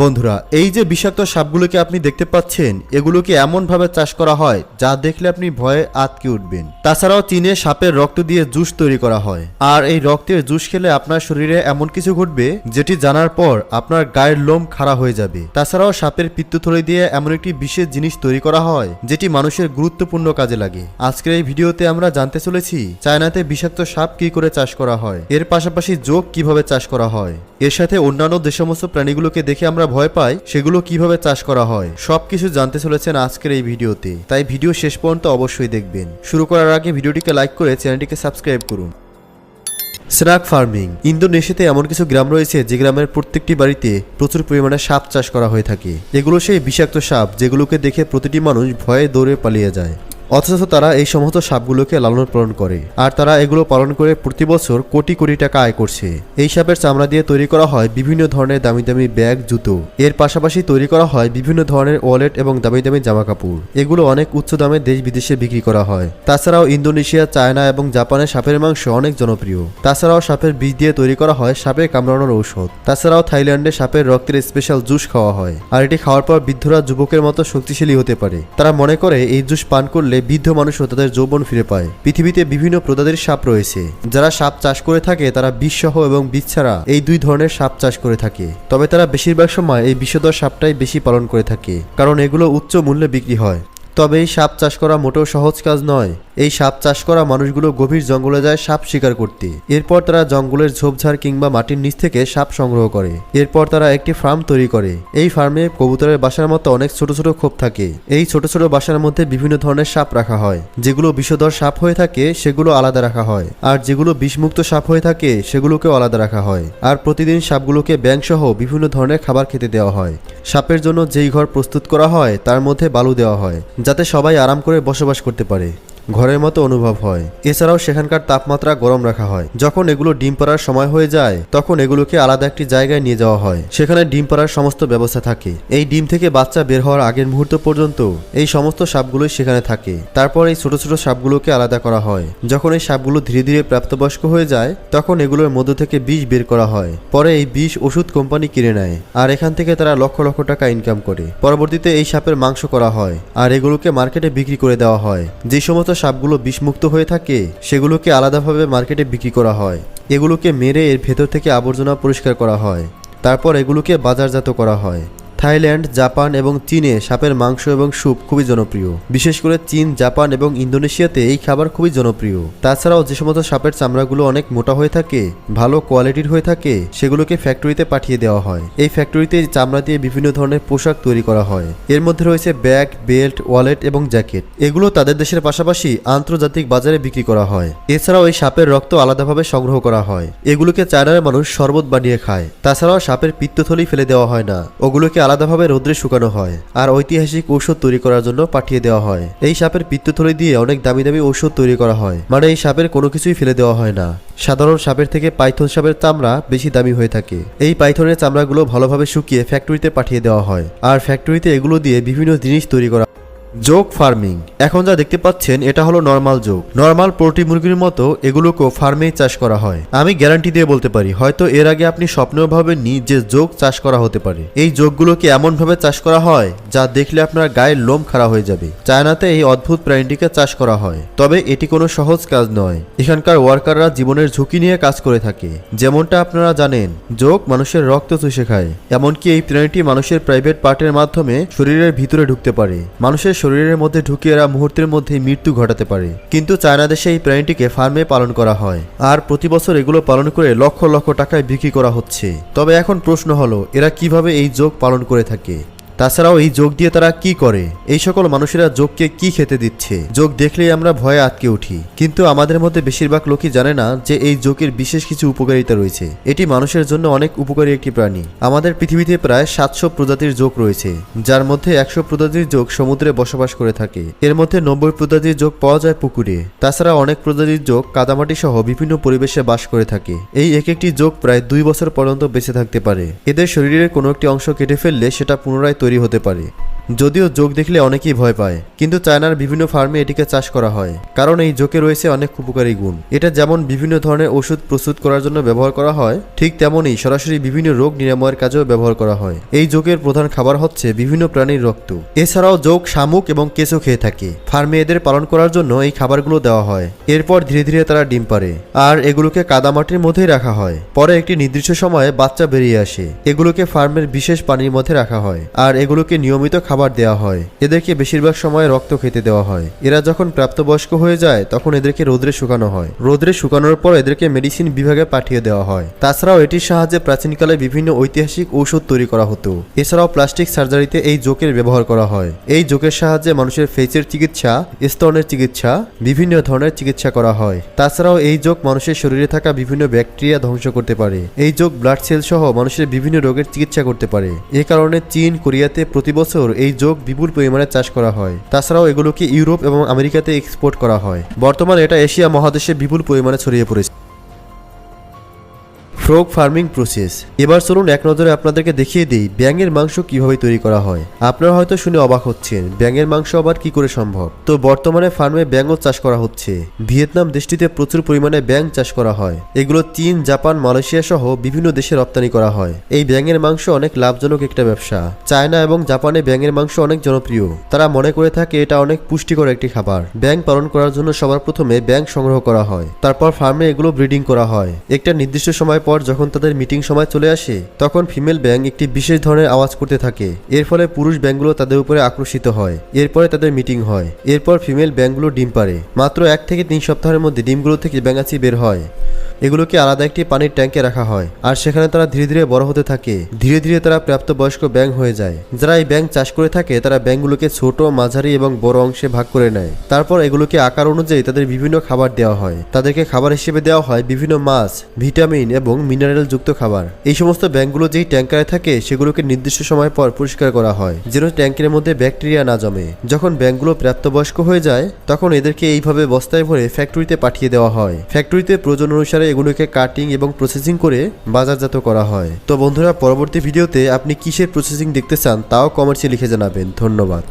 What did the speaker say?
বন্ধুরা, এই যে বিষাক্ত সাপগুলোকে আপনি দেখতে পাচ্ছেন, এগুলোকে এমনভাবে চাষ করা হয় যা দেখলে আপনি ভয়ে আতকে উঠবেন। তাছাড়াও চীনে সাপের রক্ত দিয়ে জুস তৈরি করা হয়। আর এই রক্তের জুস খেলে আপনার শরীরে এমন কিছু ঘটবে, যেটি জানার পর আপনার গায়ের লোম খাড়া হয়ে যাবে। তাছাড়াও সাপের পিত্তথলি দিয়ে এমন একটি বিশেষ জিনিস তৈরি করা হয়, যেটি মানুষের গুরুত্বপূর্ণ কাজে লাগে। আজকের এই ভিডিওতে আমরা জানতে চলেছি, চায়নাতে বিষাক্ত সাপ কি করে চাষ করা হয়, এর পাশাপাশি যোগ কীভাবে চাষ করা হয়। এর সাথে অন্যান্য যে সমস্ত প্রাণীগুলোকে দেখে আমরা ভয় পায়, সেগুলো কীভাবে চাষ করা হয়, সবকিছু জানতে চলেছেন আজকের এই ভিডিওতে। তাই ভিডিও শেষ পর্যন্ত অবশ্যই দেখবেন। শুরু করার আগে ভিডিওটিকে লাইক করে চ্যানেলটিকে সাবস্ক্রাইব করুন। স্নাক ফার্মিং। ইন্দোনেশিয়াতে এমন কিছু গ্রাম রয়েছে, যে গ্রামের প্রত্যেকটি বাড়িতে প্রচুর পরিমাণে সাপ চাষ করা হয়ে থাকে। এগুলো সেই বিষাক্ত সাপ, যেগুলোকে দেখে প্রতিটি মানুষ ভয়ে দৌড়ে পালিয়ে যায়। অথচ তারা এই সমস্ত সাপগুলোকে লালন পালন করে। আর তারা এগুলো পালন করে প্রতি বছর কোটি কোটি টাকা আয় করছে। এই সাপের চামড়া দিয়ে তৈরি করা হয় বিভিন্ন ধরনের দামি দামি ব্যাগ, জুতো। এর পাশাপাশি তৈরি করা হয় বিভিন্ন ধরনের ওয়ালেট এবং দামি দামি জামা কাপড় এগুলো অনেক উচ্চ দামে দেশ বিদেশে বিক্রি করা হয়। তাছাড়াও ইন্দোনেশিয়া, চায়না এবং জাপানে সাপের মাংস অনেক জনপ্রিয়। তাছাড়াও সাপের বীজ দিয়ে তৈরি করা হয় সাপে কামড়ানোর ঔষধ। তাছাড়াও থাইল্যান্ডে সাপের রক্তের স্পেশাল জুস খাওয়া হয়। আর এটি খাওয়ার পর বৃদ্ধরা যুবকের মতো শক্তিশালী হতে পারে। তারা মনে করে এই জুস পান করলে বৃদ্ধ মানুষও তাদের যৌবন ফিরে পায়। পৃথিবীতে বিভিন্ন প্রজাতির সাপ রয়েছে। যারা সাপ চাষ করে থাকে, তারা বিষসহ এবং বিষ ছাড়া এই দুই ধরনের সাপ চাষ করে থাকে। তবে তারা বেশিরভাগ সময় এই বিষধর সাপটাই বেশি পালন করে থাকে, কারণ এগুলো উচ্চ মূল্যে বিক্রি হয়। তবে এই সাপ চাষ করা মোটেও সহজ কাজ নয়। এই সাপ চাষ করা মানুষগুলো গভীর জঙ্গলে যায় সাপ শিকার করতে। এরপর তারা জঙ্গলের ঝোপঝাড় কিংবা মাটির নিচ থেকে সাপ সংগ্রহ করে। এরপর তারা একটি ফার্ম তৈরি করে। এই ফার্মে কবুতরের বাসার মতো অনেক ছোট ছোট খোপ থাকে। এই ছোট ছোট বাসার মধ্যে বিভিন্ন ধরনের সাপ রাখা হয়। যেগুলো বিষধর সাপ হয়ে থাকে, সেগুলো আলাদা রাখা হয়। আর যেগুলো বিষমুক্ত সাপ হয়ে থাকে, সেগুলোকেও আলাদা রাখা হয়। আর প্রতিদিন সাপগুলোকে ব্যাং সহ বিভিন্ন ধরনের খাবার খেতে দেওয়া হয়। সাপের জন্য যেই ঘর প্রস্তুত করা হয়, তার মধ্যে বালু দেওয়া হয়। যাতে সবাই আরাম করে বসবাস করতে পারে। ঘরের মতো অনুভব হয়। এছাড়াও সেখানকার তাপমাত্রা গরম রাখা হয়। যখন এগুলো ডিম পাড়ার সময় হয়ে যায়, তখন এগুলোকে আলাদা একটি জায়গায় নিয়ে যাওয়া হয়। সেখানে ডিম পাড়ার সমস্ত ব্যবস্থা থাকে। এই ডিম থেকে বাচ্চা বের হওয়ার আগের মুহূর্ত পর্যন্ত এই সমস্ত সাপগুলোই সেখানে থাকে। তারপর এই ছোট ছোট সাপগুলোকে আলাদা করা হয়। যখন এই সাপগুলো ধীরে ধীরে প্রাপ্তবয়স্ক হয়ে যায়, তখন এগুলোর মধ্য থেকে বিষ বের করা হয়। পরে এই বিষ ওষুধ কোম্পানি কিনে নেয় আর এখান থেকে তারা লক্ষ লক্ষ টাকা ইনকাম করে। পরবর্তীতে এই সাপের মাংস করা হয় আর এগুলোকে মার্কেটে বিক্রি করে দেওয়া হয়। যে সমস্ত সাপগুলো বিষমুক্ত হয়ে থাকে, সেগুলোকে আলাদাভাবে মার্কেটে বিক্রি করা হয়। এগুলোকে মেরে এর ভেতর থেকে আবর্জনা পরিষ্কার করা হয়। তারপর এগুলোকে বাজারজাত করা হয়। থাইল্যান্ড, জাপান এবং চীনে সাপের মাংস এবং স্যুপ খুবই জনপ্রিয়। বিশেষ করে চীন, জাপান এবং ইন্দোনেশিয়াতে এই খাবার খুবই জনপ্রিয়। তাছাড়াও যে সমস্ত সাপের চামড়াগুলো অনেক মোটা হয়ে থাকে, ভালো কোয়ালিটির হয়ে থাকে, সেগুলোকে ফ্যাক্টরিতে পাঠিয়ে দেওয়া হয়। এই ফ্যাক্টরিতে চামড়া দিয়ে বিভিন্ন ধরনের পোশাক তৈরি করা হয়। এর মধ্যে রয়েছে ব্যাগ, বেল্ট, ওয়ালেট এবং জ্যাকেট। এগুলো তাদের দেশের পাশাপাশি আন্তর্জাতিক বাজারে বিক্রি করা হয়। এছাড়াও এই সাপের রক্ত আলাদাভাবে সংগ্রহ করা হয়। এগুলোকে চায়নার মানুষ শরবত বানিয়ে খায়। তাছাড়াও সাপের পিত্তথলি ফেলে দেওয়া হয় না। ওগুলোকে আলাদাভাবে রোদ্রে শুকানো হয় আর ঐতিহাসিক ঔষধ তৈরি করার জন্য পাঠিয়ে দেওয়া হয়। এই সাপের পিত্তথলি দিয়ে অনেক দামি দামি ঔষধ তৈরি করা হয়। মানে এই সাপের কোনো কিছুই ফেলে দেওয়া হয় না। সাধারণ সাপের থেকে পাইথন সাপের চামড়া বেশি দামি হয়ে থাকে। এই পাইথনের চামড়াগুলো ভালোভাবে শুকিয়ে ফ্যাক্টরিতে পাঠিয়ে দেওয়া হয়। আর ফ্যাক্টরিতে এগুলো দিয়ে বিভিন্ন জিনিস তৈরি করা যোগ ফার্মিং। এখন যা দেখতে পাচ্ছেন, এটা হলো নর্মাল যোগ। নর্মাল পোল্ট্রি মুরগির মতো এগুলোকেও ফার্মেই চাষ করা হয়। আমি গ্যারান্টি দিয়ে বলতে পারি, হয়তো এর আগে আপনি স্বপ্নেও ভাবেননি যে যোগ চাষ করা হতে পারে। এই যোগগুলোকে এমনভাবে চাষ করা হয়, যা দেখলে আপনার গায়ের লোম খাড়া হয়ে যাবে। চায়নাতে এই অদ্ভুত প্রাণীটিকে চাষ করা হয়। তবে এটি কোনো সহজ কাজ নয়। এখানকার ওয়ার্কাররা জীবনের ঝুঁকি নিয়ে কাজ করে থাকে। যেমনটা আপনারা জানেন, যোগ মানুষের রক্ত চুষে খায়। এমনকি এই প্রাণীটি মানুষের প্রাইভেট পার্টের মাধ্যমে শরীরের ভিতরে ঢুকতে পারে। মানুষের শরীরের মধ্যে ঢুকিয়ে এরা মুহূর্তের মধ্যেই মৃত্যু ঘটাতে পারে। কিন্তু চায়না দেশে এই প্রাণীটিকে ফার্মে পালন করা হয়। আর প্রতি বছর এগুলো পালন করে লক্ষ লক্ষ টাকায় বিক্রি করা হচ্ছে। তবে এখন প্রশ্ন হলো, এরা কীভাবে এই যোগ পালন করে থাকে? তাছাড়াও এই যোগ দিয়ে তারা কি করে? এই সকল মানুষেরা যোগকে কি খেতে দিচ্ছে? যোগ দেখলেই আমরা ভয়ে আটকে উঠি। কিন্তু আমাদের মধ্যে বেশিরভাগ লোকই জানে না যে এই যোগের বিশেষ কিছু উপকারিতা রয়েছে। এটি মানুষের জন্য অনেক উপকারী একটি প্রাণী। আমাদের পৃথিবীতে প্রায় সাতশো প্রজাতির যোগ রয়েছে, যার মধ্যে একশো প্রজাতির যোগ সমুদ্রে বসবাস করে থাকে। এর মধ্যে নব্বই প্রজাতির যোগ পাওয়া যায় পুকুরে। তাছাড়া অনেক প্রজাতির যোগ কাদামাটি সহ বিভিন্ন পরিবেশে বাস করে থাকে। এই এক একটি যোগ প্রায় দুই বছর পর্যন্ত বেঁচে থাকতে পারে। এদের শরীরের কোনো একটি অংশ কেটে ফেললে সেটা পুনরায় তৈরি হতে পারে। যদিও যোগ দেখলে অনেকেই ভয় পায়, কিন্তু চায়নার বিভিন্ন ফার্মে এটিকে চাষ করা হয়, কারণ এই যোগে রয়েছে অনেক উপকারী গুণ। এটা যেমন বিভিন্ন ধরনের ওষুধ প্রস্তুত করার জন্য ব্যবহার করা হয়, ঠিক তেমনই সরাসরি বিভিন্ন রোগ নিরাময়ের কাজেও ব্যবহার করা হয়। এই যোগের প্রধান খাবার হচ্ছে বিভিন্ন প্রাণীর রক্ত। এছাড়াও যোগ শামুক এবং কেঁচো খেয়ে থাকে। ফার্মে এদের পালন করার জন্য এই খাবারগুলো দেওয়া হয়। এরপর ধীরে ধীরে তারা ডিম পারে আর এগুলোকে কাদামাটির মধ্যেই রাখা হয়। পরে একটি নির্দিষ্ট সময়ে বাচ্চা বেরিয়ে আসে। এগুলোকে ফার্মের বিশেষ পানির মধ্যে রাখা হয়, আর এগুলোকে নিয়মিত দেওয়া হয়। এদেরকে বেশিরভাগ সময় রক্ত খেতে দেওয়া হয়। এরা যখন প্রাপ্তবয়স্ক হয়ে যায়, তখন এদেরকে রোদ্রে শুকানো হয়। রোদ্রে শুকানোর পর এদেরকে মেডিসিন বিভাগে পাঠিয়ে দেওয়া হয়। তাছাড়াও এটির সাহায্যে প্রাচীনকালে বিভিন্ন ঐতিহাসিক ঔষধ তৈরি করা হতো। এছাড়াও প্লাস্টিক সার্জারিতে এই জোকের ব্যবহার করা হয়। এই জোকের সাহায্যে মানুষের ফেসের চিকিৎসা, স্তনের চিকিৎসা, বিভিন্ন ধরনের চিকিৎসা করা হয়। তাছাড়াও এই যোগ মানুষের শরীরে থাকা বিভিন্ন ব্যাকটেরিয়া ধ্বংস করতে পারে। এই যোগ ব্লাড সেল সহ মানুষের বিভিন্ন রোগের চিকিৎসা করতে পারে। এ কারণে চীন, কোরিয়াতে প্রতি বছর এই যোগ বিপুল পরিমাণে চাষ করা হয়। তাছাড়াও এগুলোকে ইউরোপ এবং আমেরিকাতে এক্সপোর্ট করা হয়। বর্তমানে এটা এশিয়া মহাদেশে বিপুল পরিমাণে ছড়িয়ে পড়েছে। Frog farming process. এবার চলুন এক নজরে আপনাদেরকে দেখিয়ে দিই ব্যাঙের মাংস কীভাবে তৈরি করা হয়। আপনারা হয়তো শুনে অবাক হচ্ছেন, ব্যাঙের মাংস আবার কি করে সম্ভব? তো বর্তমানে ফার্মে ব্যাঙও চাষ করা হচ্ছে। ভিয়েতনাম দেশটিতে প্রচুর পরিমাণে ব্যাঙ চাষ করা হয়। এগুলো চীন, জাপান, মালয়েশিয়া সহ বিভিন্ন দেশে রপ্তানি করা হয়। এই ব্যাঙের মাংস অনেক লাভজনক একটা ব্যবসা। চায়না এবং জাপানে ব্যাঙের মাংস অনেক জনপ্রিয়। তারা মনে করে থাকে এটা অনেক পুষ্টিকর একটি খাবার। ব্যাঙ পালন করার জন্য সবার প্রথমে ব্যাঙ সংগ্রহ করা হয়। তারপর ফার্মে এগুলো ব্রিডিং করা হয়। একটা নির্দিষ্ট সময় পর যখন তাদের মিটিং সময় চলে আসে, তখন ফিমেল ব্যাং একটি বিশেষ ধরনের আওয়াজ করতে থাকে। এর ফলে পুরুষ ব্যাংগুলো তাদের উপরে আকর্ষিত হয়। এরপরে তাদের মিটিং হয়। এরপর ফিমেল ব্যাংগুলো ডিম পারে মাত্র এক থেকে তিন সপ্তাহের মধ্যে ডিমগুলো থেকে ব্যাঙাচি বের হয়। এগুলোকে আলাদা একটি পানির ট্যাঙ্কে রাখা হয়। আর সেখানে তারা ধীরে ধীরে বড় হতে থাকে। ধীরে ধীরে তারা প্রাপ্তবয়স্ক ব্যাং হয়ে যায়। যারা এই ব্যাং চাষ করে থাকে, তারা ব্যাংগুলোকে ছোট, মাঝারি এবং বড় অংশে ভাগ করে নেয়। তারপর এগুলোকে আকার অনুযায়ী তাদের বিভিন্ন খাবার দেওয়া হয়। তাদেরকে খাবার হিসেবে দেওয়া হয় বিভিন্ন মাছ, ভিটামিন এবং মিনারেল যুক্ত খাবার। এই সমস্ত ব্যাংকগুলো যেই ট্যাঙ্কারে থাকে, সেগুলোকে নির্দিষ্ট সময় পর পরিষ্কার করা হয়, যেন ট্যাঙ্কের মধ্যে ব্যাকটেরিয়া না জমে। যখন ব্যাংকগুলো প্রাপ্তবয়স্ক হয়ে যায়, তখন এদেরকে এইভাবে বস্তায় ভরে ফ্যাক্টরিতে পাঠিয়ে দেওয়া হয়। ফ্যাক্টরিতে প্রয়োজন অনুসারে এগুলোকে কাটিং এবং প্রসেসিং করে বাজারজাত করা হয়। তো বন্ধুরা, পরবর্তী ভিডিওতে আপনি কিসের প্রসেসিং দেখতে চান, তাও কমার্সে লিখে জানাবেন। ধন্যবাদ।